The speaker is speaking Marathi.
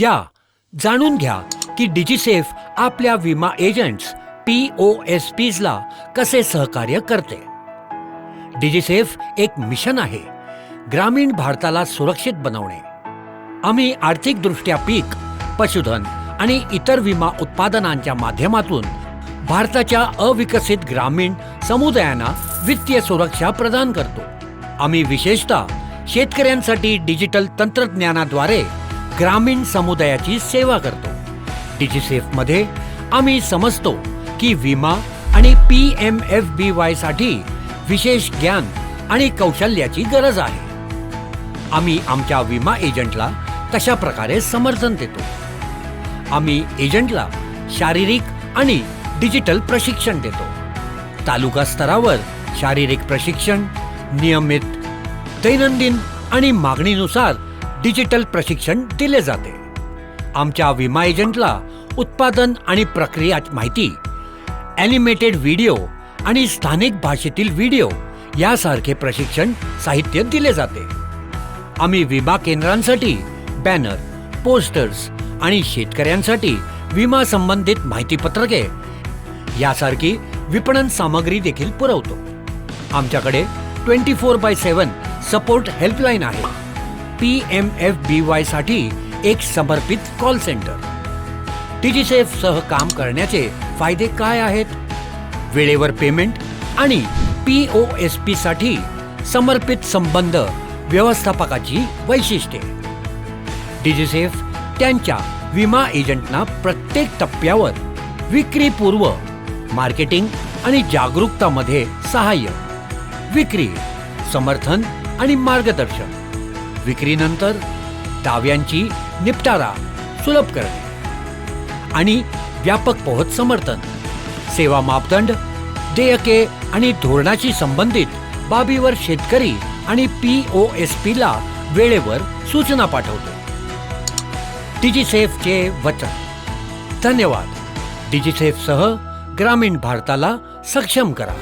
या. जाणून घ्या की डिजिसेफ आपल्या विमा एजंट्स पी ओ एस पीजला कसे सहकार्य करते. डिजिसेफ एक मिशन आहे ग्रामीण भारताला सुरक्षित बनवणे. आम्ही आर्थिकदृष्ट्या पीक पशुधन आणि इतर विमा उत्पादनांच्या माध्यमातून भारताच्या अविकसित ग्रामीण समुदायांना वित्तीय सुरक्षा प्रदान करतो. आम्ही विशेषतः शेतकऱ्यांसाठी डिजिटल तंत्रज्ञानाद्वारे ग्रामीण समुदायाची सेवा करतो. डिजिसेफमध्ये आम्ही समजतो की विमा आणि पी एम एफ बी वायसाठी विशेष ज्ञान आणि कौशल्याची गरज आहे. आम्ही आमच्या विमा एजंटला तशा प्रकारे समर्थन देतो. आम्ही एजंटला शारीरिक आणि डिजिटल प्रशिक्षण देतो. तालुका स्तरावर शारीरिक प्रशिक्षण नियमित दैनंदिन आणि मागणीनुसार डिजिटल प्रशिक्षण दिले जाते. आमच्या विमा एजंटला उत्पादन आणि प्रक्रिया माहिती ॲनिमेटेड व्हिडिओ आणि स्थानिक भाषेतील व्हिडिओ यासारखे प्रशिक्षण साहित्य दिले जाते. आम्ही विमा केंद्रांसाठी बॅनर पोस्टर्स आणि शेतकऱ्यांसाठी विमा संबंधित माहितीपत्रके यासारखी विपणन सामग्री देखील पुरवतो. आमच्याकडे twenty four by seven support helpline आहे. पी एम एफ बी वायसाठी एक समर्पित कॉल सेंटर. डिजिसेफ सह काम करण्याचे फायदे काय आहेत? वेळेवर पेमेंट आणि पी ओ एस पी साठी समर्पित संबंध व्यवस्थापकाची वैशिष्ट्ये. डिजिसेफ त्यांच्या विमा एजंटना प्रत्येक टप्प्यावर विक्रीपूर्व मार्केटिंग आणि जागरूकतामध्ये सहाय्य विक्री समर्थन आणि मार्गदर्शन. विक्रीनंतर दाव्यांची निपटारा सुलभ करणे आणि व्यापक पोहोच समर्थन सेवा मापदंड देयके आणि धोरणाशी संबंधित बाबीवर शेतकरी आणि पी ओ एस पीला वेळेवर सूचना पाठवतो. डिजिसेफचे वचन. धन्यवाद. डिजिसेफसह ग्रामीण भारताला सक्षम करा.